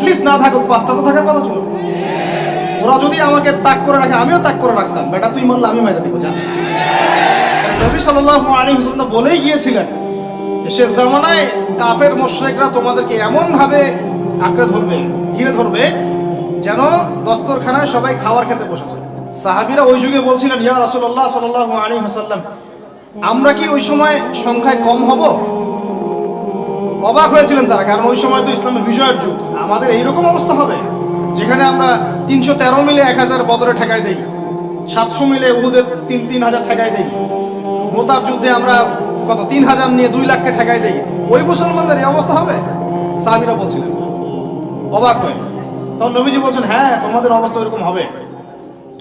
At least না থাকুক, পাঁচটা তো থাকার কথা ছিল। ওরা যদি আমাকে তাক করে রাখে, আমিও তাক করে রাখতাম। বেটা, তুই মারলে আমি মেরে দিব, যা। নবী আলাইহি ওয়াসাল্লাম তো বলেই গিয়েছিলেন সে জামানায় কাফের, মোশরেকরা তোমাদেরকে এমন ভাবে আঁকড়ে ধরবে, ঘিরে ধরবে, যেন দস্তরখানায় সবাই খাবার খেতে বসেছে। সাহাবিরা ওই যুগে বলছিলেন, ইয়া রাসূলুল্লাহ সাল্লাল্লাহু আলাইহি ওয়াসাল্লাম, আমরা কি ওই সময় সংখ্যায় কম হব? অবাক হয়েছিলেন তারা, কারণ ওই সময় তো ইসলামের বিজয়ের যুগ। আমাদের এইরকম অবস্থা হবে, যেখানে আমরা তিনশো তেরো মিলে এক হাজার বদরে ঠেকাই দেই, সাতশো মিলে উহুদের তিন তিন হাজার ঠেকাই দেই মোতার যুদ্ধে আমরা কত তিন হাজার নিয়ে দুই লাখকে ঠেকাই দেই, ওই মুসলমানদের এই অবস্থা হবে? সাহাবিরা বলছিলেন। অবাক হয়ে। তখন নবীজি বলছেন হ্যাঁ তোমাদের অবস্থা এরকম হবে।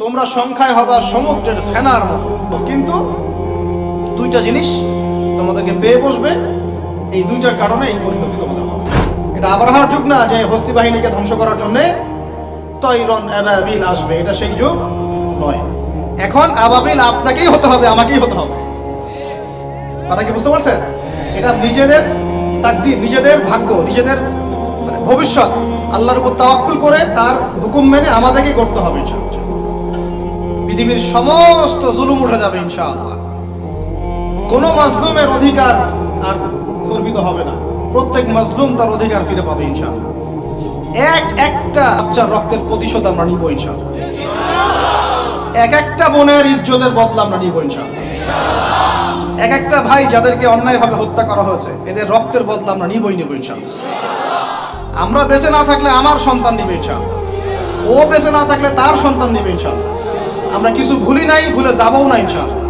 তোমরা সংখ্যায় হবা সমুদ্রের ফেনার মতো। কিন্তু দুইটা জিনিস তোমাদেরকে পেয়ে বসবে, এই দুইটার কারণে এই পরিণতি তোমাদের এটা আবার হওয়ার যুগ না যে হস্তি বাহিনীকে ধ্বংস করার জন্যে তৈরন অ্যাবাবিল আসবে। এটা সেই যুগ নয়। এখন আবাবিল আপনাকেই হতে হবে, আমাকেই হতে হবে। কথা কি বুঝতে পারছেন? এটা নিজেদের তাকদির, নিজেদের ভাগ্য, নিজেদের মানে ভবিষ্যৎ, আল্লাহর উপর তাওয়াক্কুল করে তার হুকুম মেনে আমাদেরকে করতে হবে, ইনশাআল্লাহ। পৃথিবীর সমস্ত জুলুম উঠে যাবে, ইনশাআল্লাহ। কোনো মাজলুমের অধিকার আর খর্বিত হবে না। প্রত্যেক মজলুম তার অধিকার ফিরে পাবে, ইনশাআল্লাহ। এক একটা বাচ্চার রক্তের প্রতিশোধ আমরা নিব, ইনশাআল্লাহ। এক একটা বোনের ইজ্জতের বদলা আমরা নিব, ইনশাআল্লাহ। এক একটা ভাই যাদেরকে অন্যায়ভাবে হত্যা করা হয়েছে, এদের রক্তের বদলা আমরা নিবই, নেব, ইনশাআল্লাহ। আমরা বেঁচে না থাকলে আমার সন্তান নিবে, ইনশাআল্লাহ। ও বেঁচে না থাকলে তার সন্তান নিবে, ইনশাআল্লাহ। আমরা কিছু ভুলি নাই, ভুলে যাবও না, ইনশাআল্লাহ।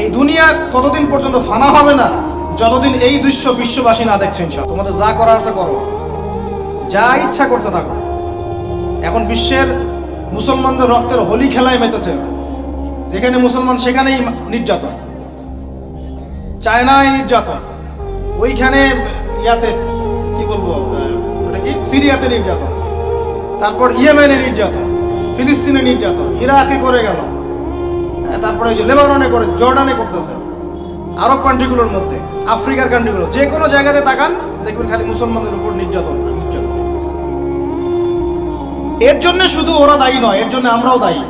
এই দুনিয়া ততদিন পর্যন্ত ফানা হবে না। যতদিন এই দৃশ্য বিশ্ববাসী না দেখছেন ইনশাআল্লাহ। তোমাদের যা করার আছে করো। যা ইচ্ছা করতে থাকো। এখন বিশ্বের মুসলমানদের রক্তের হোলি খেলায় মেতেছে যেখানে মুসলমান সেখানেই নির্যাতন। চায়নায় নির্যাতন। ওইখানে ইয়াতে কি বলব ওটা কি? সিরিয়াতে নির্যাতন। তারপর ইয়েমেনে নির্যাতন। ফিলিস্তিনে নির্যাতন। ইরাকে করে গেল। হ্যাঁ, তারপরে ওই যে লেবাননে করে জর্ডানে করতেছে। আরব কান্ট্রিগুলোর মধ্যে, আফ্রিকার কান্ট্রিগুলো যে কোনো জায়গাতে তাকান, দেখবেন খালি মুসলমানদের উপর নির্যাতন। এর জন্য শুধু ওরা দায়ী নয়, এর জন্য আমরাও দায়ী।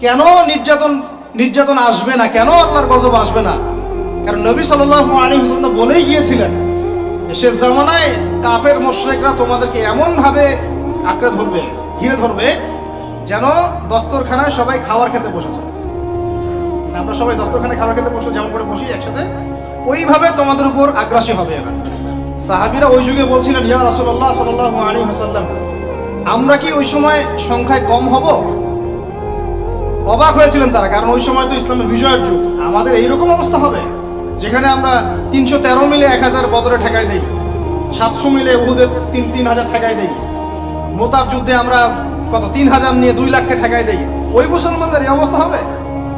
কেন নির্যাতন নির্যাতন আসবে না? কেন আল্লাহর গজব আসবে না? কারণ নবী আলাইহি ওয়াসাল্লাম তো বলেই গিয়েছিলেন সে জামানায় কাফের মোশরেকরা তোমাদেরকে এমন ভাবে আঁকড়ে ধরবে, ঘিরে ধরবে, যেন দস্তরখানায় সবাই খাবার খেতে বসেছে। আমরা সবাই দস্তরখানায় খাবার খেতে বসে যেমন করে বসি একসাথে, ওইভাবে তোমাদের উপর আগ্রাসী হবে এরা। সাহাবিরা ওই যুগে বলছিলেন, ইয়া রাসূলুল্লাহ সাল্লাল্লাহু আলাইহি ওয়াসাল্লাম, আমরা কি ওই সময় সংখ্যায় কম হব? অবাক হয়েছিলেন তারা, কারণ ওই সময় তো ইসলামের বিজয়ের যুগ। আমাদের এইরকম অবস্থা হবে, যেখানে আমরা তিনশো তেরো মিলে এক হাজার বদরে ঠেকাই দেই, সাতশো মিলে উহুদের তিন তিন হাজার ঠেকাই দেই মোতার যুদ্ধে আমরা কত, তিন হাজার নিয়ে দুই লাখকে ঠেকাই দেই। ওই মুসলমানদের এই অবস্থা হবে?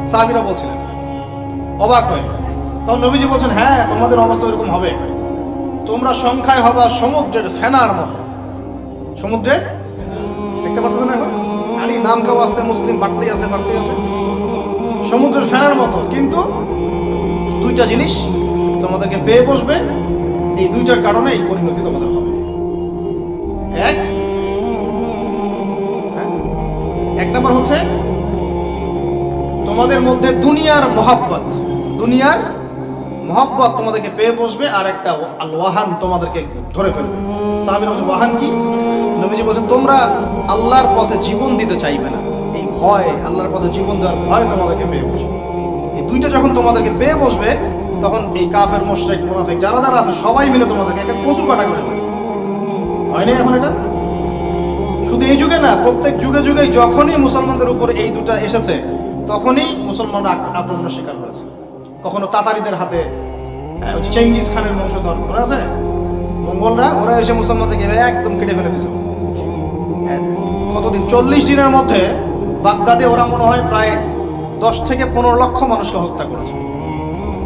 সাহাবিরা বলছিলেন, অবাক হয়ে। তখন নবীজি বলছেন হ্যাঁ তোমাদের অবস্থা এরকম হবে। তোমরা সংখ্যায় হবা সমুদ্রের ফেনার মতো। সমুদ্রে? দেখতে পারতেছেন এখন? খালি নাম কাও আসতে মুসলিম বাড়তেই আছে বাড়তেই আছে। সমুদ্রের ফেনার মতো। কিন্তু দুইটা জিনিস তোমাদেরকে পেয়ে বসবে। এই দুইটার কারণে এই পরিণতি তোমাদের তোমাদের মধ্যে দুনিয়ার মহাব্বত। দুনিয়ার মহাব্বত তোমাদেরকে পেয়ে বসবে আর একটা ওয়াহান তোমাদেরকে ধরে ফেলবে। সাহাবির বলছে ওয়াহান কি? নবীজি বলছেন, তোমরা আল্লাহর পথে জীবন দিতে চাইবে না। এই ভয়, আল্লাহর পথে জীবন দেওয়ার ভয় তোমাদেরকে পেয়ে বসবে। এই দুইটা যখন তোমাদেরকে পেয়ে বসবে, তখন এই কাফের, মোশরেক, মুনাফিক যারা যারা আছে, সবাই মিলে তোমাদেরকে একটা কচু কাটা করে ফেলবে। হয়নি এখন এটা? শুধু এই যুগে না, প্রত্যেক যুগে যুগে যখনই মুসলমানদের উপর এই দুটা এসেছে তখনই মুসলমানরা আক্রমণের শিকার হয়েছে। কখনো তাতারিদের হাতে হ্যাঁ, চেঙ্গিস খানের বংশধর ওরা আছে? মঙ্গলরা ওরা এসে মুসলমানদেরকে একদম কেটে ফেলে দিয়েছে। এক- কতদিন? চল্লিশ দিনের মধ্যে বাগদাদে ওরা মনে হয় প্রায় দশ থেকে পনেরো লক্ষ মানুষকে হত্যা করেছে।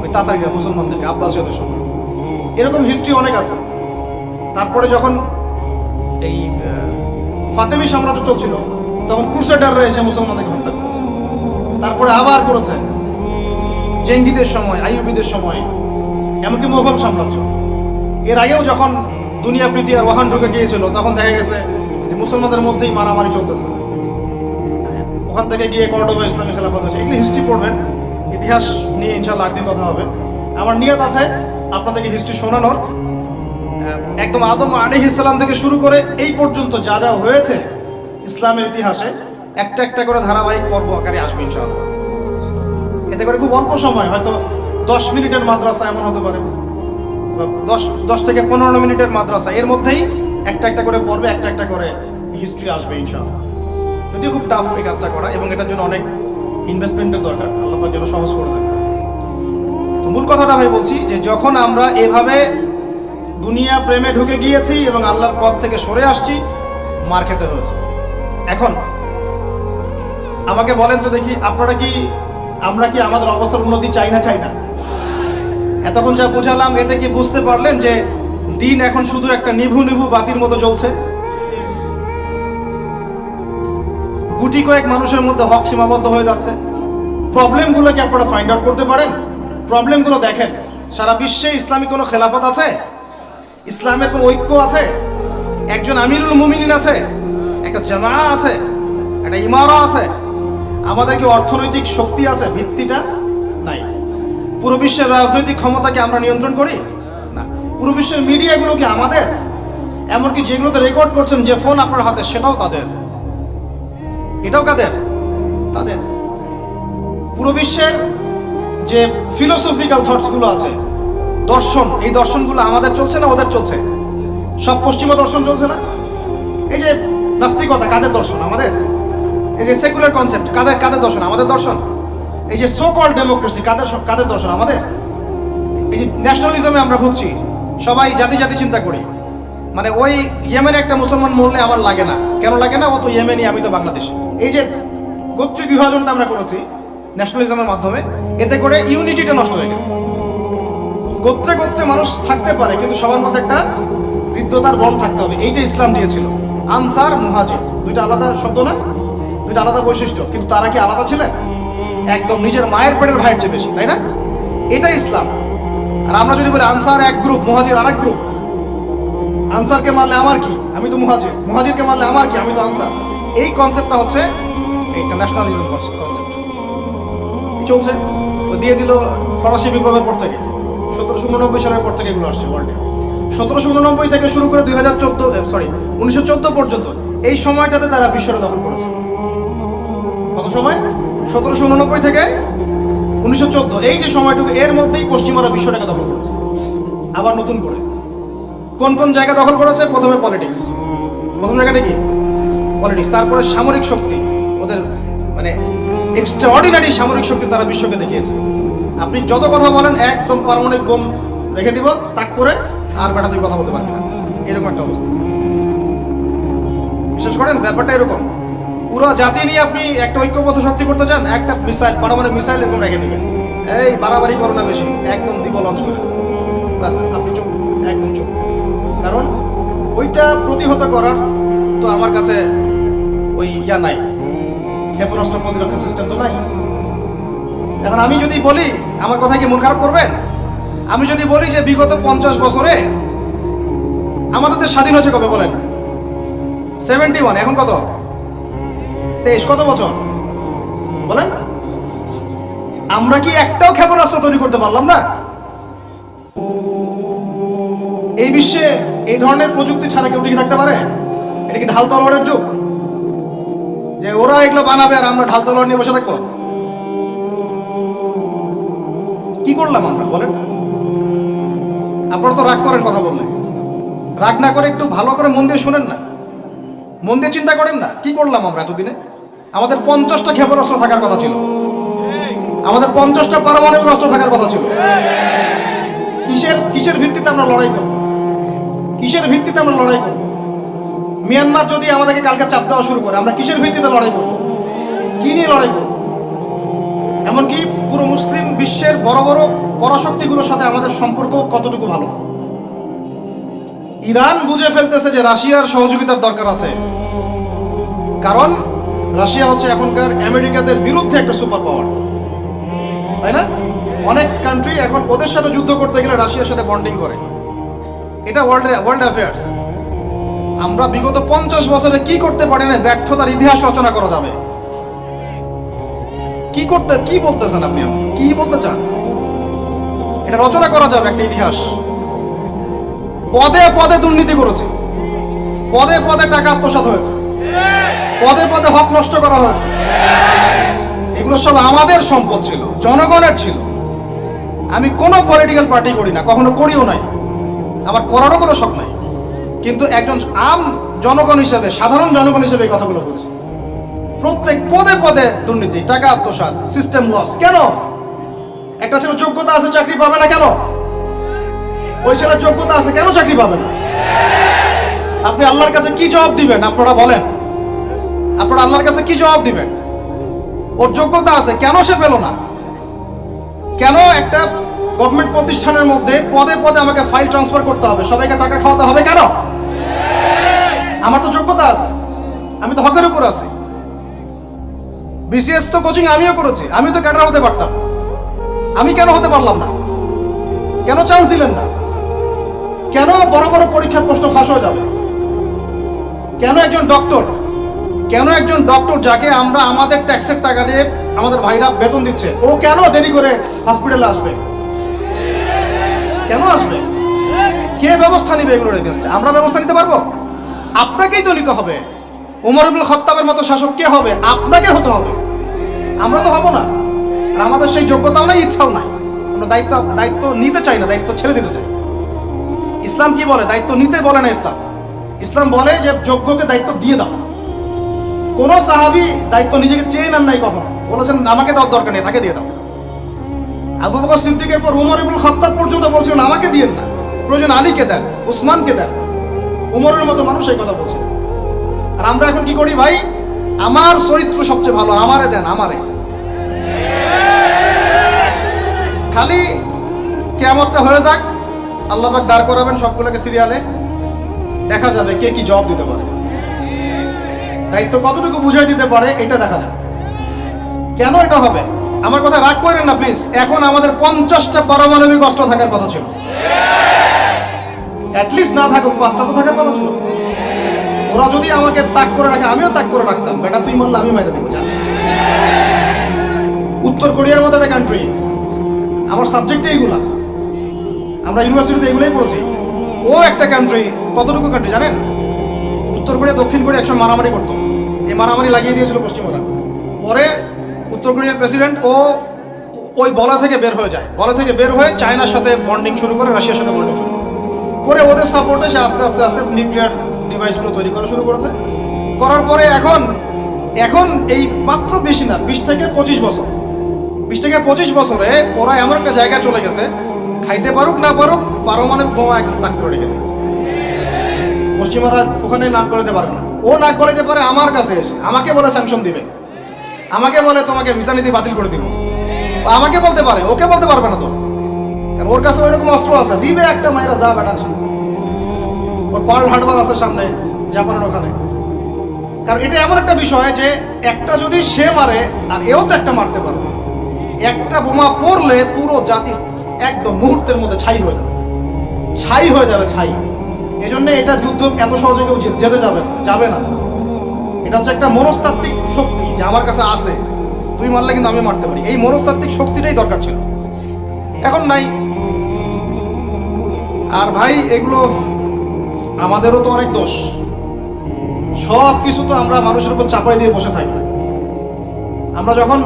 ওই তাতারিরা মুসলমানদেরকে আব্বাসীয়দের সময় এরকম হিস্ট্রি অনেক আছে। তারপরে যখন এই ফাতেমি সাম্রাজ্য চলছিল তখন ক্রুসেডাররা এসে মুসলমানদেরকে হত্যা করেছে তারপরে আবার করেছে। জেঙ্গিদের সময়, আইয়ুবিদের সময়, এমনকি মোগল সাম্রাজ্য। এর আগেও যখন দুনিয়া প্রীতি আর ওহান ঢুকে গিয়েছিল, তখন দেখা গেছে যে মুসলমানদের মধ্যেই মারামারি চলতেছে। ওখান থেকে গিয়ে কর্ডোভা ইসলামী খেলাফত হয়েছে। এগুলি হিস্ট্রি পড়বেন। ইতিহাস নিয়ে ইনশাল্লাহ আট দিন কথা হবে। আমার নিয়ত আছে, আপনাদেরকে হিস্ট্রি শোনানোর। একদম আদম আলী ইসলাম থেকে শুরু করে এই পর্যন্ত যা যা হয়েছে ইসলামের ইতিহাসে একটা একটা করে ধারাবাহিক পর্ব আকারে আসবে ইনশাআল্লাহ। এতে করে খুব অল্প সময়, হয়তো দশ মিনিটের মাদ্রাসা এমন হতে পারে। দশ দশ থেকে পনেরো মিনিটের মাদ্রাসা, এর মধ্যেই একটা একটা করে পর্বে একটা একটা করে হিস্ট্রি আসবে ইনশাআল্লাহ। যদিও খুব টাফ এই কাজটা করা, এবং এটার জন্য অনেক ইনভেস্টমেন্টের দরকার। আল্লাহ যেন সহজ করে দেন। তো মূল কথাটা ভাই বলছি যে, যখন আমরা এভাবে দুনিয়া প্রেমে ঢুকে গিয়েছি এবং আল্লাহর পথ থেকে সরে আসছি, মার খেতে হয়েছে। এখন আমাকে বলেন তো দেখি, আপনারা কি, আমরা কি আমাদের অবস্থার উন্নতি চাই না চাই না? এতক্ষণ যা বোঝালাম, এতে কি বুঝতে পারলেন যে দিন এখন শুধু একটা নিভু নিভু বাতির মতো জ্বলছে? গুটি কয়েক মানুষের মধ্যে হক সীমাবদ্ধ হয়ে যাচ্ছে। প্রবলেমগুলো কি আপনারা ফাইন্ড আউট করতে পারেন? প্রবলেমগুলো দেখেন। সারা বিশ্বে ইসলামিক কোনো খেলাফত আছে? ইসলামের কোনো ঐক্য আছে? একজন আমিরুল মুমিনিন আছে? একটা জামা আছে? একটা ইমারা আছে? আমাদের কি অর্থনৈতিক শক্তি আছে? ভিত্তিটা নাই। পুরো বিশ্বের রাজনৈতিক ক্ষমতাকে আমরা নিয়ন্ত্রণ করি? না। পুরো বিশ্বের মিডিয়াগুলো কি আমাদের? এমনকি যেগুলোতে রেকর্ড করছেন যে ফোন আপনার হাতে, সেটাও তাদের। এটাও কাদের? তাদের। পুরো বিশ্বের যে ফিলোসফিক্যাল থটসগুলো আছে, দর্শন, এই দর্শনগুলো আমাদের চলছে না ওদের চলছে? সব পশ্চিমা দর্শন চলছে না? এই যে নাস্তিকতা, কাদের দর্শন? আমাদের? এই যে সেকুলার কনসেপ্ট কাদের কাদের দর্শন? আমাদের দর্শন। এই যে সো কল ডেমোক্রেসি কাদের কাদের দর্শন? আমাদের। এই যে ন্যাশনালিজমে আমরা ভুগছি। সবাই জাতি জাতি চিন্তা করি। মানে ওই ইয়েমেনে একটা মুসলমান মরলে আমার লাগে না। কেন লাগে না? ও তো ইয়েমেনি, আমি তো বাংলাদেশ। এই যে গোত্র বিভাজনটা আমরা করেছি ন্যাশনালিজমের মাধ্যমে, এতে করে ইউনিটিটা নষ্ট হয়ে গেছে। গোত্রে গোত্রে মানুষ থাকতে পারে, কিন্তু সবার মধ্যে একটা হৃদ্যতার বন থাকতে হবে। এইটা ইসলাম দিয়েছিল। আনসার, মুহাজির। দুইটা আলাদা শব্দ না? দুইটা আলাদা বৈশিষ্ট্য, কিন্তু তারা কি আলাদা ছিলেন? একদম নিজের মায়ের পেটের ভাইয়ের চেয়ে বেশি, তাই না? এটা ইসলাম। আর আমরা যদি বলি আনসার এক গ্রুপ, মুহাজির আর এক গ্রুপ, আনসারকে মারলে আমার কি? আমি তো মুহাজির। মুহাজিরকে মারলে আমার কি? আমি তো আনসার। এই কনসেপ্টটা হচ্ছে এইটা ন্যাশনালিজম কনসেপ্ট চলছে? ও দিয়ে দিল ফরাসি বিপ্লবের পর থেকে। সতেরোশো উননব্বই সালের পর থেকে এগুলো আসছে ওয়ার্ল্ডে সতেরোশো উননব্বই থেকে শুরু করে দুই হাজার চোদ্দ সরি উনিশশো চোদ্দ পর্যন্ত এই সময়টাতে তারা বিশ্বটা দখল করেছে। সময়? সতেরোশো উননব্বই থেকে উনিশশো চোদ্দ। এই যে সময়টুকু, এর মধ্যেই পশ্চিমারা বিশ্বটাকে দখল করেছে। আবার নতুন করে। কোন কোন জায়গা দখল করেছে? প্রথমে পলিটিক্স প্রথম জায়গাটা কি? পলিটিক্স তারপরে সামরিক শক্তি। ওদের মানে এক্সট্রাঅর্ডিনারি সামরিক শক্তি তারা বিশ্বকে দেখিয়েছে। আপনি যত কথা বলেন, একদম পারমাণবিক বোম রেখে দিব, তাক করে, আর বেটা তুই কথা বলতে পারবি না। এরকম একটা অবস্থা। বিশেষ করেন? ব্যাপারটা এরকম। পুরো জাতি নিয়ে আপনি একটা ঐক্যবদ্ধ শক্তি করতে চান, একটা মিসাইল, পারমাণবিক মিসাইল এরকম রেখে দিবেন। এই বাড়াবাড়ি করো না বেশি, একদম দিব লঞ্চ করে। বাস আপনি চুপ, একদম চুপ। কারণ ওইটা প্রতিহত করার তো আমার কাছে ওই ইয়া নাই। ক্ষেপণাস্ত্র প্রতিরক্ষা সিস্টেম তো নাই। এখন আমি যদি বলি, আমার কথা কি মন খারাপ করবেন? আমি যদি বলি যে বিগত পঞ্চাশ বছরে আমাদের স্বাধীন হয়েছে কবে বলেন? সেভেন্টি ওয়ান এখন কত? তেইশ, কত বছর? বলেন। আমরা কি একটাও ক্ষেপণাস্ত্র তৈরি করতে পারলাম না? এই বিশ্বে এই ধরনের প্রযুক্তি ছাড়া কেউ টিকে থাকতে পারে? এটা কি ঢাল তলোয়ারের যুগ? যে ওরা এগুলো বানাবে আর আমরা ঢাল তলোয়ার নিয়ে বসে থাকব? কি করলাম আমরা? বলেন। আপনারা তো রাগ করেন কথা বললে। রাগ না করে একটু ভালো করে মন দিয়ে শুনেন না। মন দিয়ে চিন্তা করেন না। কি করলাম আমরা এতদিনে? আমাদের পঞ্চাশটা ক্ষেপণাস্ত্র থাকার কথা ছিল। আমাদের পঞ্চাশটা পারমাণবিক অস্ত্র থাকার কথা ছিল। কিসের কিসের ভিত্তিতে আমরা লড়াই করব? কিসের ভিত্তিতে আমরা লড়াই করব? মিয়ানমার যদি আমাদেরকে কালকে চাপ দেওয়া শুরু করে, আমরা কিসের ভিত্তিতে লড়াই করব? কি নিয়ে লড়াই করব? এমনকি পুরো মুসলিম বিশ্বের বড় বড় পরাশক্তিগুলোর সাথে আমাদের সম্পর্ক কতটুকু ভালো? ইরান বুঝে ফেলতেছে যে রাশিয়ার সহযোগিতার দরকার আছে। কারণ রাশিয়া হচ্ছে এখনকার আমেরিকাদের বিরুদ্ধে একটা সুপার পাওয়ার তাই না? অনেক কান্ট্রি এখন ওদের সাথে যুদ্ধ করতে গেলে রাশিয়ার সাথে বন্ডিং করে। এটা ওয়ার্ল্ড ওয়ার্ল্ড অ্যাফেয়ার্স আমরা বিগত পঞ্চাশ বছরে কি করতে পারি না ব্যর্থতার ইতিহাস রচনা করা যাবে? কি করতে কি বলতেছেন আপনি? কি বলতে চান? এটা রচনা করা যাবে একটা ইতিহাস। পদে পদে দুর্নীতি করেছে। পদে পদে টাকা আত্মসাৎ হয়েছে। পদে পদে হক নষ্ট করা হয়েছে। এগুলো সব আমাদের সম্পদ ছিল, জনগণের ছিল। আমি কোনো পলিটিক্যাল পার্টি করি না, কখনো করিও নাই। আমার করারও কোনো শখ নাই। কিন্তু একজন আম জনগণ হিসেবে, সাধারণ জনগণ হিসেবে এই কথাগুলো বলছি। প্রত্যেক পদে পদে দুর্নীতি, টাকা, আত্মসাৎ সিস্টেম লস কেন? একটা ছেলে যোগ্যতা আছে, চাকরি পাবে না কেন? ওই ছেলের যোগ্যতা আছে, কেন চাকরি পাবে না? আপনি আল্লাহর কাছে কি জবাব দিবেন? আপনারা বলেন। আপনারা আল্লাহর কাছে কি জবাব দিবেন? ওর যোগ্যতা আছে, কেন সে পেল না? কেন একটা গভর্নমেন্ট প্রতিষ্ঠানের মধ্যে পদে পদে আমাকে ফাইল ট্রান্সফার করতে হবে? সবাইকে টাকা খাওয়াতে হবে কেন? আমার তো যোগ্যতা আছে, আমি তো হকের উপর আছি। বিসিএস তো কোচিং আমিও করেছি, আমিও তো ক্যাডার হতে পারতাম। আমি কেন হতে পারলাম না? কেন চান্স দিলেন না? কেন বড় বড় পরীক্ষার প্রশ্ন ফাঁস হয়ে যাবে? কেন একজন ডক্টর কেন একজন ডক্টর যাকে আমরা আমাদের ট্যাক্সের টাকা দিয়ে আমাদের ভাইরা বেতন দিচ্ছে? ও কেন দেরি করে হসপিটালে আসবে? কেন আসবে? কে ব্যবস্থা নিবে এগুলোর এগেনস্টে আমরা ব্যবস্থা নিতে পারব? আপনাকেই তো নিতে হবে। উমর ইবুল খত্তাবের মতো শাসক কে হবে? আপনাকে হতে হবে। আমরা তো হব না। আর আমাদের সেই যোগ্যতাও নাই, ইচ্ছাও নাই। আমরা দায়িত্ব দায়িত্ব নিতে চাই না, দায়িত্ব ছেড়ে দিতে চাই। ইসলাম কি বলে? দায়িত্ব নিতে বলে না ইসলাম। ইসলাম বলে যে যোগ্যকে দায়িত্ব দিয়ে দাও। কোন সাহাবি দায়িত্ব নিজেকে চেয়ে নেন নাই কখনো। বলেছেন, আমাকে দেওয়ার দরকার নেই, তাকে দিয়ে দাও। আবু বকর সিদ্দিকের পর উমর ইবুল খত্তাব পর্যন্ত বলছিলেন, আমাকে দিয়েন না। প্রয়োজন আলীকে দেন, উসমানকে দেন। উমরের মতো মানুষ এই কথা বলছে আর আমরা এখন কি করি ভাই? আমার চরিত্র সবচেয়ে ভালো, আমারে দেন, আমারে। খালি কেমনটা হয়ে যাক, আল্লাহ দাঁড় করাবেন সবগুলোকে সিরিয়ালে। দেখা যাবে কে কি জবাব দিতে পারে। দায়িত্ব কতটুকু বুঝাই দিতে পারে, এটা দেখা যাবে কেন এটা হবে? আমার কথা রাগ করেন না প্লিজ এখন আমাদের পঞ্চাশটা পারমাণবিক অস্ত্র থাকার কথা ছিল। অ্যাটলিস্ট না থাকুক, পাঁচটা তো থাকার কথা ছিল। ওরা যদি আমাকে তাক করে রাখে, আমিও তাক করে রাখতাম। বেটা, তুই মারলে আমি মেরে দেবো জান উত্তর কোরিয়ার মতো একটা কান্ট্রি আমার সাবজেক্টে এইগুলা। আমরা ইউনিভার্সিটিতে এগুলোই পড়েছি। ও একটা কান্ট্রি কতটুকু কান্ট্রি জানেন? উত্তর কোরিয়া, দক্ষিণ কোরিয়া একসময় মারামারি করতো। এই মারামারি লাগিয়ে দিয়েছিল পশ্চিমরা পরে উত্তর কোরিয়ার প্রেসিডেন্ট ও ওই বলা থেকে বের হয়ে যায়। বলা থেকে বের হয়ে চায়নার সাথে বন্ডিং শুরু করে, রাশিয়ার সাথে বন্ডিং শুরু করে। ওদের সাপোর্টে সে আস্তে আস্তে আস্তে নিউক্লিয়ার ডিভাইসগুলো তৈরি করা শুরু করেছে। করার পরে এখন এখন এই মাত্র বেশি না, বিশ থেকে পঁচিশ বছর। বিশ থেকে পঁচিশ বছরে ওরা এমন একটা জায়গায় চলে গেছে, খাইতে পারুক না পারুক, পারমাণবিক বোমা একদম তাক করে রেখে দিয়েছে। পশ্চিমারা ওখানে নাক গলাতে পারে না। ও নাক গলাতে পারে আমার কাছে এসে, আমাকে বলে স্যাংশন দিবে। আমাকে বলে তোমাকে ভিসা নীতি বাতিল করে দিব। আমাকে বলতে পারে, ওকে বলতে পারবে না তো। কারণ ওর কাছে ওইরকম অস্ত্র আছে, দিবে একটা মায়েরা যা বেটা ওর পার্ল হার্ডবার আছে সামনে, জাপানের ওখানে। কারণ এটা এমন একটা বিষয় যে একটা যদি সে মারে, আর এও তো একটা মারতে পারবে। একটা বোমা পড়লে পুরো জাতি একদম মুহূর্তের মধ্যে ছাই হয়ে যাবে। ছাই হয়ে যাবে, ছাই। এই জন্য এটা যুদ্ধ এত সহজে কেউ যেতে যাবে না যাবে না। এটা হচ্ছে একটা মনস্তাত্ত্বিক শক্তি যে আমার কাছে আছে। তুই মারলে কিন্তু আমি মারতে পারি। এই মনস্তাত্ত্বিক শক্তিটাই দরকার ছিল। এখন নাই। আর ভাই, এগুলো আমাদেরও তো অনেক দোষ। সব কিছু তো আমরা মানুষের উপর চাপাই দিয়ে বসে থাকি। আমরা যখন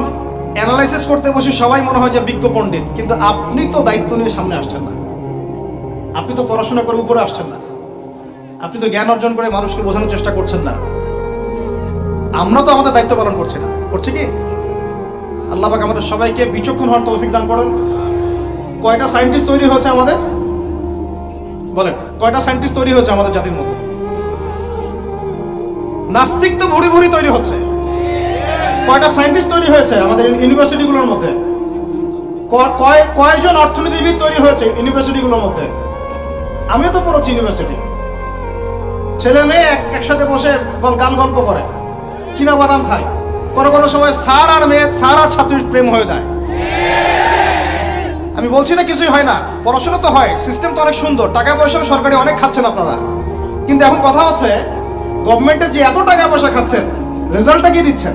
অ্যানালাইসিস করতে বসি, সবাই মনে হয় যে বিজ্ঞ পণ্ডিত। কিন্তু আপনি তো দায়িত্ব নিয়ে সামনে আসছেন না। আপনি তো পড়াশোনা করে উপরে আসছেন না। আপনি তো জ্ঞান অর্জন করে মানুষকে বোঝানোর চেষ্টা করছেন না। আমরা তো আমাদের দায়িত্ব পালন করছি না। করছি কি? আল্লাহ পাক আমাদের সবাইকে বিচক্ষণ হওয়ার তৌফিক দান করেন। কয়টা সায়েন্টিস্ট তৈরি হয়েছে আমাদের? বলেন, কয়টা সায়েন্টিস্ট তৈরি হয়েছে আমাদের জাতির মধ্যে? নাস্তিক তো ভুরি ভুরি তৈরি হচ্ছে। কয়টা সায়েন্টিস্ট তৈরি হয়েছে আমাদের ইউনিভার্সিটিগুলোর মধ্যে? কয়জন অর্থনীতিবিদ তৈরি হয়েছে ইউনিভার্সিটিগুলোর মধ্যে? আমিও তো পড়েছি ইউনিভার্সিটি। ছেলে মেয়ে এক- একসাথে বসে গান গল্প করে। কিনা বাদাম খায়। কোনো কোনো সময় স্যার আর মেয়ে স্যার আর ছাত্রীর প্রেম হয়ে যায়। আমি বলছি না কিছুই হয় না। পড়াশোনা তো হয় সিস্টেম তো অনেক সুন্দর, টাকা পয়সাও সরকারি অনেক খাচ্ছেন আপনারা। কিন্তু এখন কথা হচ্ছে গভর্নমেন্টের যে এত টাকা পয়সা খাচ্ছেন রেজাল্টটা কি দিচ্ছেন?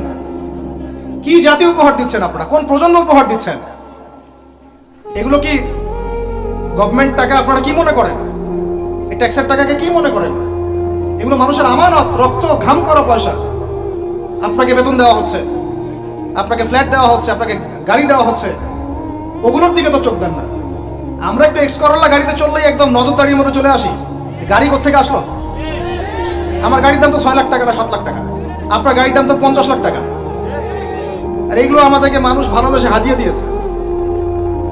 কি জাতীয় উপহার দিচ্ছেন আপনারা? কোন প্রজন্ম উপহার দিচ্ছেন? এগুলো কি গভর্নমেন্ট টাকা আপনারা কি মনে করেন? এই ট্যাক্সের টাকাকে কি মনে করেন? এগুলো মানুষের আমানত, রক্ত, ঘাম, করা পয়সা। আপনাকে বেতন দেওয়া হচ্ছে, আপনাকে ফ্ল্যাট দেওয়া হচ্ছে, আপনাকে গাড়ি দেওয়া হচ্ছে। ওগুলোর দিকে তো চোখ দেন না। আমরা একটু এক্স করল্লা গাড়িতে চললেই একদম নজরদারির মতো চলে আসি। গাড়ি কোথেকে আসলো? আমার গাড়ির দাম তো ছয় লাখ টাকা না সাত লাখ টাকা। আপনার গাড়ির দাম তো পঞ্চাশ লাখ টাকা। আর এইগুলো আমাদেরকে মানুষ ভালোবেসে হাতিয়ে দিয়েছে।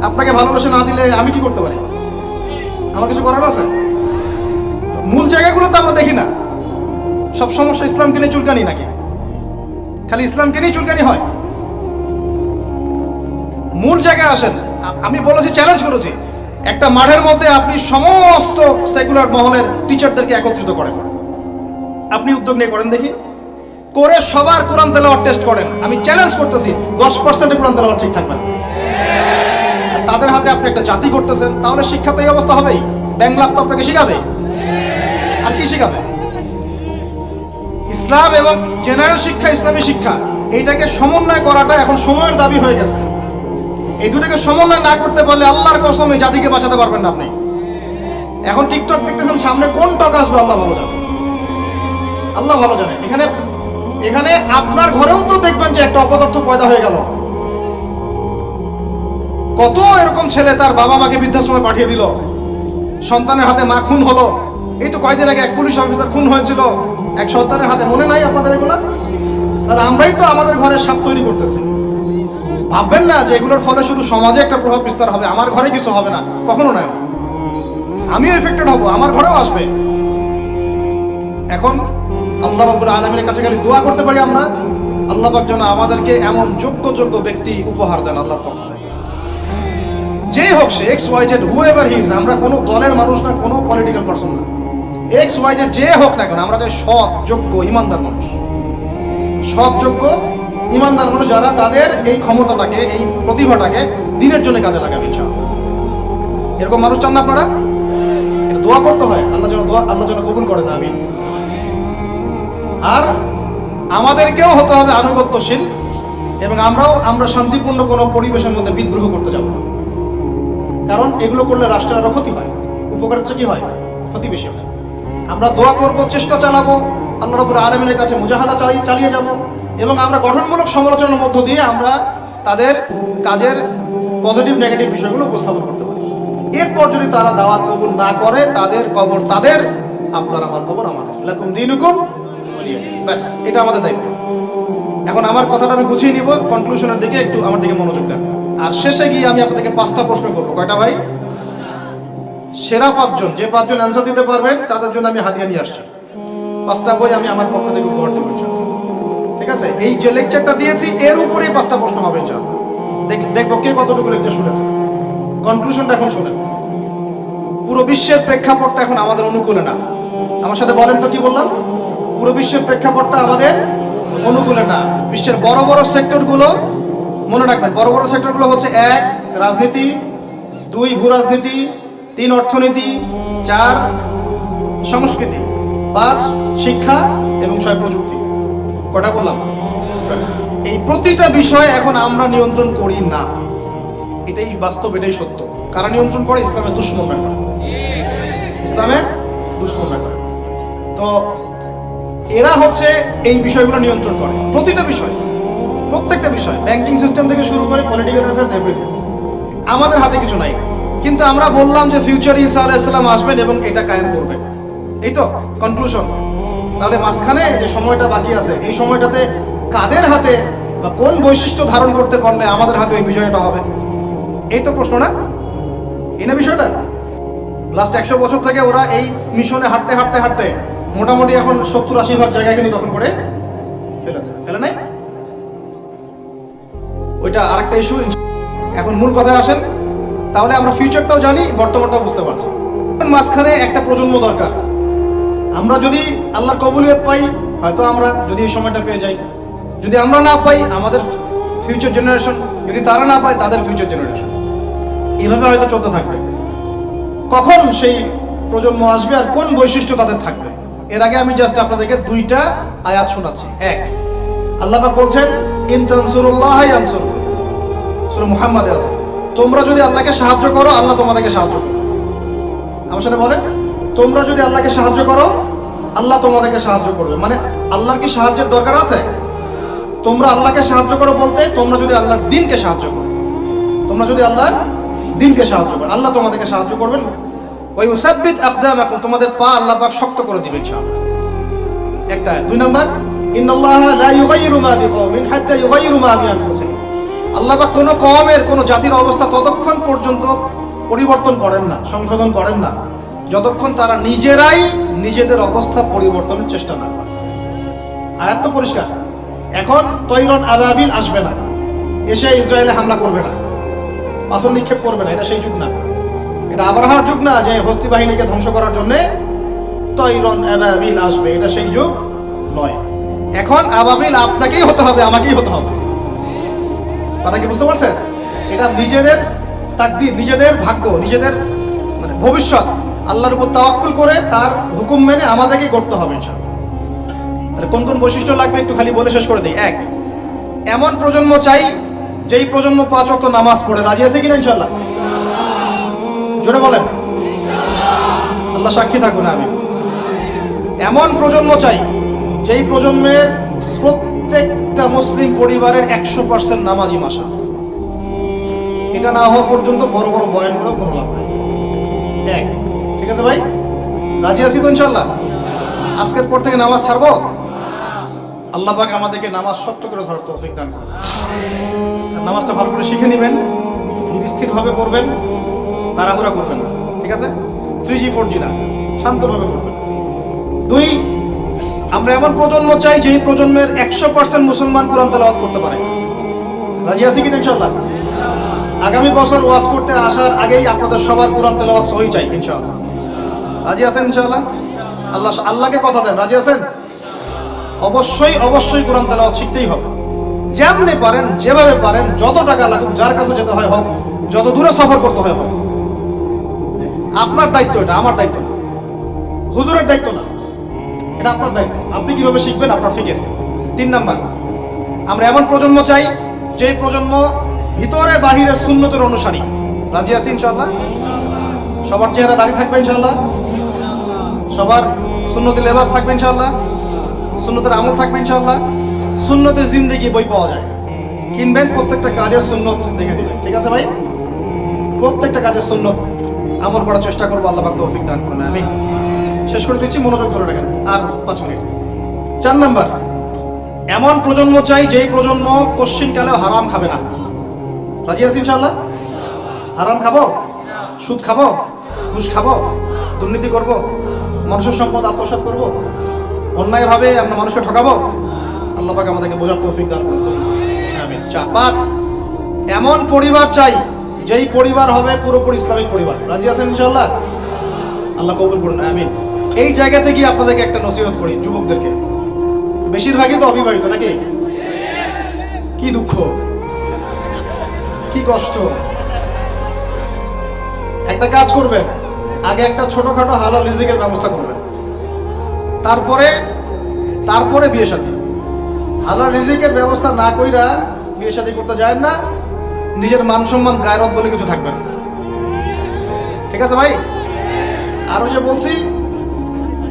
আপনাকে ভালোবেসে না দিলে আমি কি করতে পারি? আমার কিছু করার আছে? মূল জায়গাগুলো তো আমরা দেখি না। সব সমস্যা ইসলামকে নিয়ে চুলকানি নাকি? খালি ইসলামকে নিয়ে চুলকানি হয়? মূল জায়গায় আসেন আমি বলেছি চ্যালেঞ্জ করেছি, একটা মাঠের মধ্যে আপনি সমস্ত সেকুলার মহলের টিচারদেরকে একত্রিত করেন। আপনি উদ্যোগ নিয়ে করেন দেখি। করে সবার কোরআন তেলাওয়াত টেস্ট করেন। আমি চ্যালেঞ্জ করতেছি, দশ পার্সেন্টের কোরআন তেলাওয়াত ঠিক থাকবে না। তাদের হাতে আপনি একটা জাতি করতেছেন তাহলে শিক্ষা তো এই অবস্থা হবেই। ব্যাংলাপ তো আপনাকে শিখাবে। আর কি শিখাবে? ইসলাম এবং জেনারেল শিক্ষা, ইসলামী শিক্ষা, এইটাকে সমন্বয় করাটা এখন সময়ের দাবি হয়ে গেছে। এই দুটাকে সমন্বয় না করতে পারলে আল্লাহর কসম এই জাতিকে বাঁচাতে পারবেন না আপনি। এখন টিকটক দেখতেছেন, সামনে কোন টক আসবে? আল্লাহ ভালো জানে। আল্লাহ ভালো জানে। এখানে এখানে আপনার ঘরেও তো দেখবেন যে একটা অপদার্থ পয়দা হয়ে গেল। কত এরকম ছেলে তার বাবা মাকে বৃদ্ধাশ্রমে পাঠিয়ে দিল। সন্তানের হাতে মা খুন হলো। এই তো কয়দিন আগে এক পুলিশ অফিসার খুন হয়েছিল। এক সন্তানের হাতে। মনে নাই আপনাদের এগুলা? তাহলে আমরাই তো আমাদের ঘরে সাপ তৈরি করতেছি। ভাববেন না যে এগুলোর ফলে শুধু সমাজে একটা প্রভাব বিস্তার হবে। আমার ঘরে কিছু হবে না। কখনো নয়। আমিও এফেক্টেড হব। আমার ঘরেও আসবে। এখন আল্লাহ রব্বুল আলমের কাছে খালি দোয়া করতে পারি আমরা। আল্লাহ পাক যেন আমাদেরকে এমন যোগ্য যোগ্য ব্যক্তি উপহার দেন আল্লাহর পক্ষ থেকে। যেই হোক সে X Y Z who ever his আমরা কোনো দলের মানুষ না, কোনো পলিটিক্যাল পার্সন না। এক্স ওয়াই জেড যে হোক না কেন, আমরা যে সৎ, যোগ্য, ইমানদার মানুষ। সৎ, যোগ্য, ইমানদার মানুষ যারা তাদের এই ক্ষমতাটাকে, এই প্রতিভাটাকে দিনের জন্য কাজে লাগাবে, ইনশাআল্লাহ। এরকম মানুষ চান না আপনারা? এটা দোয়া করতে হয়, আল্লাহ যেন দোয়া, আল্লাহ যেন কবুল করে না আমিন। আর আমাদেরকেও হতে হবে আনুগত্যশীল, এবং আমরাও, আমরা শান্তিপূর্ণ কোনো পরিবেশের মধ্যে বিদ্রোহ করতে যাব না। কারণ এগুলো করলে রাষ্ট্রের আরও ক্ষতি হয়, উপকার হচ্ছে কি হয়? ক্ষতি বেশি হয়। আমরা দোয়া করব, চেষ্টা চালাবো, আল্লাহ রবুর আলমিনের কাছে মুজাহাদা চালিয়ে চালিয়ে যাব এবং আমরা গঠনমূলক সমালোচনার মধ্য দিয়ে আমরা তাদের কাজের পজিটিভ, নেগেটিভ বিষয়গুলো উপস্থাপন করতে পারি। এরপর যদি তারা দাওয়াত কবুল না করে, তাদের কবর তাদের, আপনার আমার কবর আমাদের। এরকম দিন। হুকুম ব্যাস, এটা আমাদের দায়িত্ব। এখন আমার কথাটা আমি গুছিয়ে নিব কনক্লুশনের দিকে একটু আমার দিকে মনোযোগ দেন। আর শেষে গিয়ে আমি আপনাদেরকে পাঁচটা প্রশ্ন করব। কয়টা ভাই? সেরা পাঁচজন, যে পাঁচজন অ্যান্সার দিতে পারবেন, তাদের জন্য আমি হাতিয়া নিয়ে আসছি। পাঁচটা বই আমি আমার পক্ষ থেকে উপহার দেবো ঠিক আছে? এই যে লেকচারটা দিয়েছি, এর উপরেই পাঁচটা প্রশ্ন হবে দেখ- দেখব কে কতটুকু লেকচার শুনেছে। কনক্লুশনটা এখন শোনেন। পুরো বিশ্বের প্রেক্ষাপটটা এখন আমাদের অনুকূলে না। আমার সাথে বলেন তো কি বললাম? পুরো বিশ্বের প্রেক্ষাপটটা আমাদের অনুকূলে না। বিশ্বের বড় বড় সেক্টরগুলো, মনে রাখবেন, বড় বড় সেক্টরগুলো হচ্ছে এক, রাজনীতি, দুই ভূ রাজনীতি তিন অর্থনীতি, চার সংস্কৃতি, পাঁচ শিক্ষা এবং ছয় প্রযুক্তি। কটা বললাম? এই প্রতিটা বিষয় এখন আমরা নিয়ন্ত্রণ করি না। এটাই বাস্তব, এটাই সত্য। কারা নিয়ন্ত্রণ করে? ইসলামের দুশ্মনরা করে ইসলামের দুশ্মনরা করে তো এরা হচ্ছে এই বিষয়গুলো নিয়ন্ত্রণ করে। প্রতিটা বিষয়, প্রত্যেকটা বিষয়, ব্যাংকিং সিস্টেম থেকে শুরু করে, পলিটিক্যাল অ্যাফেয়ার্স এভরিথিং আমাদের হাতে কিছু নাই। কিন্তু আমরা বললাম যে ফিউচার ইসা আলাইসাল্লাম আসবেন এবং এটা কায়েম করবেন। এই তো কনক্লুশন তাহলে মাঝখানে যে সময়টা বাকি আছে, এই সময়টাতে কাদের হাতে বা কোন বৈশিষ্ট্য ধারণ করতে পারলে আমাদের হাতে ওই বিজয়টা হবে? এই তো প্রশ্ন না? এই না বিষয়টা? লাস্ট একশো বছর থেকে ওরা এই মিশনে হাঁটতে হাঁটতে হাঁটতে মোটামুটি এখন সত্তর, আশি ভাগ জায়গায় কিন্তু দখল করে ফেলেছে। ফেলে নাই? ওইটা আরেকটা ইস্যু এখন মূল কথায় আসেন। তাহলে আমরা ফিউচারটাও জানি, বর্তমানটাও বুঝতে পারছি। মাঝখানে একটা প্রজন্ম দরকার। আমরা যদি আল্লাহর কবুলিয়ত পাই, হয়তো আমরা যদি এই সময়টা পেয়ে যাই। যদি আমরা না পাই, আমাদের ফিউচার জেনারেশন যদি তারা না পায়, তাদের ফিউচার জেনারেশন এভাবে হয়তো চলতে থাকবে। কখন সেই প্রজন্ম আসবে আর কোন বৈশিষ্ট্য তাদের থাকবে? এর আগে আমি জাস্ট আপনাদেরকে দুইটা আয়াত শোনাচ্ছি। এক, আল্লাহ বলছেন, ইন তানসুরুল্লাহ ইয়ানসুরকুম। সূরা মুহাম্মাদে আছে। তোমরা যদি আল্লাহকে সাহায্য করো, আল্লাহ তোমাদেরকে সাহায্য করবে। আমার সাথে বলেন, তোমরা যদি আল্লাহকে সাহায্য করো, আল্লাহ তোমাদেরকে সাহায্য করবে। মানে আল্লাহর কি সাহায্যের দরকার আছে? তোমরা আল্লাহকে সাহায্য করো বলতে, তোমরা যদি আল্লাহর দিনকে সাহায্য করো। তোমরা যদি আল্লাহর দিনকে সাহায্য করো, আল্লাহ তোমাদেরকে সাহায্য করবেন। ওই উসাব্বিত আকদামাকুম, তোমাদের পা আল্লাহ পাক শক্ত করে দিবেন ইনশাআল্লাহ। একটা। দুই নাম্বার, ইন্নাল্লাহ লা ইউগাইয়িরু মা বিকওমিন, হাত্তা ইউগাইয়িরু মা বিআনফুসিহিম। আল্লাহ বা কোনো কমের কোনো জাতির অবস্থা ততক্ষণ পর্যন্ত পরিবর্তন করেন না, সংশোধন করেন না। যতক্ষণ তারা নিজেরাই নিজেদের অবস্থা পরিবর্তনের চেষ্টা না করে। আয়াত তো পরিষ্কার। এখন তৈরন আবাবিল আসবে না। এসে ইসরায়েলে হামলা করবে না। পাথর নিক্ষেপ করবে না, এটা সেই যুগ না। এটা আবরাহার যুগ না যে হস্তি বাহিনীকে ধ্বংস করার জন্য তৈরন আবাবিল আসবে, এটা সেই যুগ নয়। এখন আবাবিল আপনাকেই হতে হবে, আমাকেই হতে হবে। কথা কি বুঝতে পারছেন? এটা নিজেদের তাকদির, নিজেদের ভাগ্য, নিজেদের মানে ভবিষ্যৎ, আল্লাহর উপর তাওয়াক্কুল করে তার হুকুম মেনে আমাদেরকে করতে হবে ইনশাআল্লাহ। তাহলে কোন কোন বৈশিষ্ট্য লাগবে একটু খালি বলে শেষ করে দিই? এক, এমন প্রজন্ম চাই যেই প্রজন্ম পাঁচ অক্ত নামাজ পড়ে। রাজি আছে কিনা ইনশাল্লাহ জোরে বলেন। আল্লাহ সাক্ষী থাকুন আমি এমন প্রজন্ম চাই যেই প্রজন্মের প্রত্যেকটা মুসলিম পরিবারের একশো পার্সেন্ট নামাজি মাসা এটা না হওয়া পর্যন্ত বড় বড় বয়ান করেও কোনো লাভ নাই। এক। ঠিক আছে ভাই? রাজি আছি তো ইনশাল্লাহ আজকের পর থেকে নামাজ ছাড়বো? আল্লাহ পাক আমাদেরকে নামাজ সত্য করে ধরার তৌফিক দান করুন। নামাজটা ভালো করে শিখে নেবেন, ধীর স্থিরভাবে পড়বেন, তাড়াহুড়া করবেন না। ঠিক আছে? থ্রি জি ফোর জি না, শান্তভাবে পড়বেন। দুই আমরা এমন প্রজন্ম চাই যেই প্রজন্মের একশো পার্সেন্ট মুসলমান কোরআন তেলাওয়াত করতে পারে। রাজি আছি কিনা ইনশাল্লাহ আগামী বছর ওয়াজ করতে আসার আগেই আপনাদের সবার কোরআন তেলাওয়াত সহি চাই ইনশাআল্লাহ। রাজি আছেন ইনশাআল্লাহ? আল্লাহ আল্লাহকে কথা দেন। রাজি আছেন? অবশ্যই অবশ্যই কোরআন তেলাওয়াত শিখতেই হবে। যেমনি পারেন, যেভাবে পারেন, যত টাকা লাগুক, যার কাছে যেতে হয় হোক, যত দূরে সফর করতে হয় হোক। আপনার দায়িত্ব এটা, আমার দায়িত্ব না। হুজুরের দায়িত্ব না। এটা আপনার দায়িত্ব। আপনি কীভাবে শিখবেন? আপনার ফিকের। তিন নাম্বার, আমরা এমন প্রজন্ম চাই, যেই প্রজন্ম ভিতরে বাহিরে শূন্যতের অনুসারী। রাজি আছি ইনশাল্লাহ সবার চেহারা দাঁড়িয়ে থাকবে ইনশাল্লাহ সবার সুন্নতি লেবাস থাকবে ইনশাল্লাহ সুন্নতের আমল থাকবে ইনশাল্লাহ সুন্নতের জিন্দেগি বই পাওয়া যায়। কিনবেন, প্রত্যেকটা কাজের সুন্নত দেখে দেবেন ঠিক আছে ভাই? প্রত্যেকটা কাজের সুন্নত আমল করার চেষ্টা করব, আল্লাহ তৌফিক দান করুন আমি শেষ করে দিচ্ছি, মনোযোগ ধরে রাখেন। আর পাঁচ মিনিট। চার নাম্বার। এমন প্রজন্ম চাই যেই প্রজন্ম কোশ্চিনকালেও হারাম খাবে না। রাজি আছি ইনশাল্লাহ হারাম খাব? সুদ খাব? ঘুষ খাব? দুর্নীতি করব? মানুষের সম্পদ আত্মসাৎ করব? অন্যায়ভাবে আমরা মানুষকে ঠকাবো? আল্লাহ পাক আমাদেরকে বোঝার তৌফিক দান করুন। চার, পাঁচ। এমন পরিবার চাই যেই পরিবার হবে পুরোপুরি ইসলামিক পরিবার। রাজি আছেন ইনশাল্লাহ আল্লাহ কবুল করুন। আমিন। এই জায়গাতে গিয়ে আপনাদেরকে একটা নসিহত করি, যুবকদেরকে। বেশিরভাগই তো অবিবাহিত নাকি? কি দুঃখ। কি কষ্ট। একটা কাজ করবেন, আগে একটা ছোটখাটো হালাল রিজিকের ব্যবস্থা করবেন। তারপরে তারপরে বিয়ে শাদী হালাল রিজিকের ব্যবস্থা না কইরা বিয়ে শাদী করতে যায় না, নিজের মান সম্মান গায়রত বলে কিছু থাকবে না। ঠিক আছে ভাই? আরও যে বলছি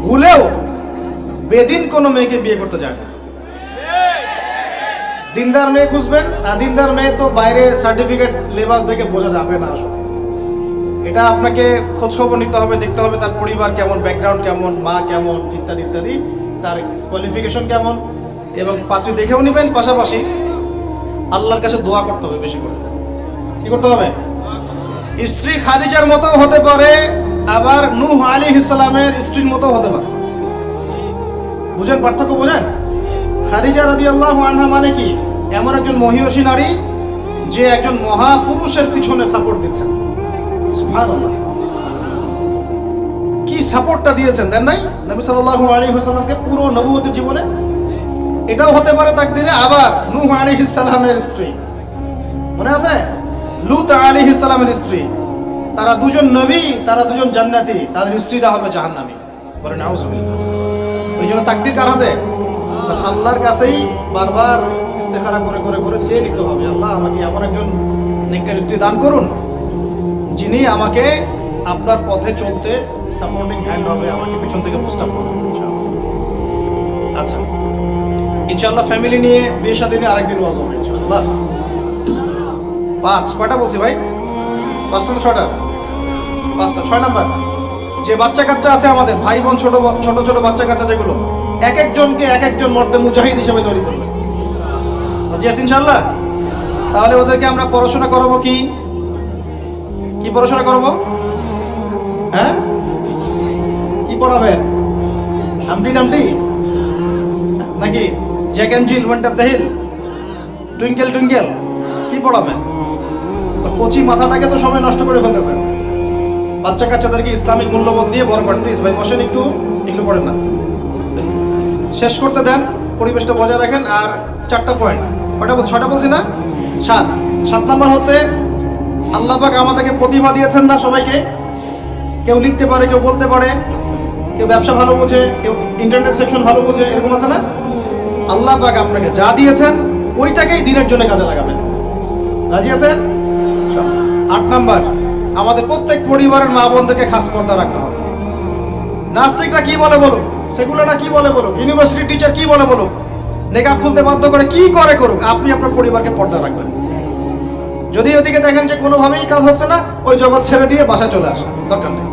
ভুলেও বেদিন কোনো মেয়েকে বিয়ে করতে যায় না। দিনদার মেয়ে খুঁজবেন, আর দিনদার মেয়ে তো বাইরে সার্টিফিকেট লেবাস দেখে বোঝা যাবে না আসলে। এটা আপনাকে খোঁজখবর নিতে হবে, দেখতে হবে তার পরিবার কেমন ব্যাকগ্রাউন্ড কেমন, মা কেমন, ইত্যাদি ইত্যাদি, তার কোয়ালিফিকেশন কেমন, এবং পাত্রী দেখেও নেবেন, পাশাপাশি আল্লাহর কাছে দোয়া করতে হবে বেশি করে। কি করতে হবে? স্ত্রী খাদিজার মতো হতে পারে আবার নূহ আলী ইসলামের স্ত্রীর মতো হতে পারে। বুঝেন পার্থক্য বুঝেন? খাদিজা রাদি আল্লাহ আনহা মানে কি? এমন একজন মহিষী নারী, যে একজন মহাপুরুষের পিছনে সাপোর্ট দিচ্ছেন কি সাপোর্টটা দিয়েছেন, দেন নাই? নবী সাল্লাল্লাহু আলাইহি ওয়াসাল্লামকে পুরো নবুয়তের জীবনে? এটাও হতে পারে তাকদিরে আবার নূহ আলাইহিস সালামের স্ত্রী। মনে আছে? লুত আলী ইসলামের স্ত্রী। তারা দুজন নবী, তারা দুজন জান্নাতি, তাদের স্ত্রীরা হবে জাহান্নামী। বলে নাউজুবিল্লাহ। তো এই জন্য তাকদির কার হাতে? আল্লাহর কাছেই বারবার ইস্তেখারা করে করে করে চেয়ে নিতে হবে। আল্লাহ, আমাকে এমন একজন নেককার স্ত্রী দান করুন, যিনি আমাকে আপনার পথে চলতে সাপোর্টিং হ্যান্ড হবে, আমাকে পিছন থেকে বুস্ট আপ করবে। আচ্ছা ইনশাআল্লাহ ফ্যামিলি নিয়ে বিয়ে সাথে নিয়ে আরেকদিন ওয়াজ হবে, ইনশাআল্লাহ। পাঁচ, কয়টা বলছি ভাই? পাঁচটা না ছয়টা? পাঁচটা, ছয় নাম্বার। যে বাচ্চা কাচ্চা আছে আমাদের, ভাই বোন, ছোট ছোট ছোট বাচ্চা কাচ্চা যেগুলো, এক একজনকে এক একজন মর্দে মুজাহিদ হিসেবে তৈরি করবে। রাজি আছি ইনশাআল্লাহ? তাহলে ওদেরকে আমরা পড়াশোনা করাবো কি? কি পড়াশোনা করাবো? হ্যাঁ? কি পড়াবেন? Humpty dumpty? নাকি Jack and Jill want of the hill twinkle twinkle, কি পড়াবেন? কচি মাথাটাকে তো সময় নষ্ট করে ফেলতেছেন। বাচ্চা কাচ্চাদেরকে ইসলামিক মূল্যবোধ দিয়ে বড় করেন। প্লিজ ভাই, বসেন একটু, এগুলো করেন না। শেষ করতে দেন, পরিবেশটা বজায় রাখেন। আর চারটা পয়েন্ট কয়টা বল ছয়টা বলছি না? সাত। সাত নাম্বার হচ্ছে, আল্লাহ পাক আমাদেরকে প্রতিভা দিয়েছেন না সবাইকে। কেউ লিখতে পারে, কেউ বলতে পারে। কেউ ব্যবসা ভালো বোঝে, কেউ ইন্টারনেট সেকশন ভালো বোঝে, এরকম আছে না? আল্লাহ পাক আপনাকে যা দিয়েছেন, ওইটাকেই দিনের জন্য কাজে লাগাবেন। রাজি আছেন? আট নাম্বার। আমাদের প্রত্যেক পরিবারের মা বোনদেরকে খাস পর্দা রাখতে হবে। নাস্তিকরা কি বলে বলুক? সেগুলোটা কি বলে বলুক? ইউনিভার্সিটি টিচার কি বলে বলুক? নেকাব খুলতে বাধ্য করে কি করে করুক? আপনি আপনার পরিবারকে পর্দা রাখবেন। যদি ওদিকে দেখেন যে কোনোভাবেই কাজ হচ্ছে না, ওই জগৎ ছেড়ে দিয়ে বাসায় চলে আসেন। দরকার নেই।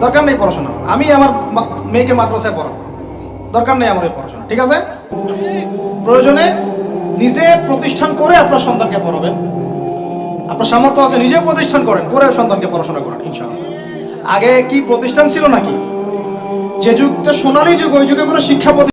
দরকার নেই পড়াশোনা। আমি আমার মেয়েকে মাদ্রাসায় পড়াবো। দরকার নেই আমার ওই পড়াশোনা। ঠিক আছে? প্রয়োজনে নিজে প্রতিষ্ঠান করে আপনার সন্তানকে পড়াবেন। আপনার সামর্থ্য আছে নিজে প্রতিষ্ঠান করেন করে সন্তানকে পড়াশোনা করেন, ইনশাআল্লাহ। আগে কি প্রতিষ্ঠান ছিল নাকি? যে যুগটা সোনালী যুগ, ওই যুগে কোনো শিক্ষা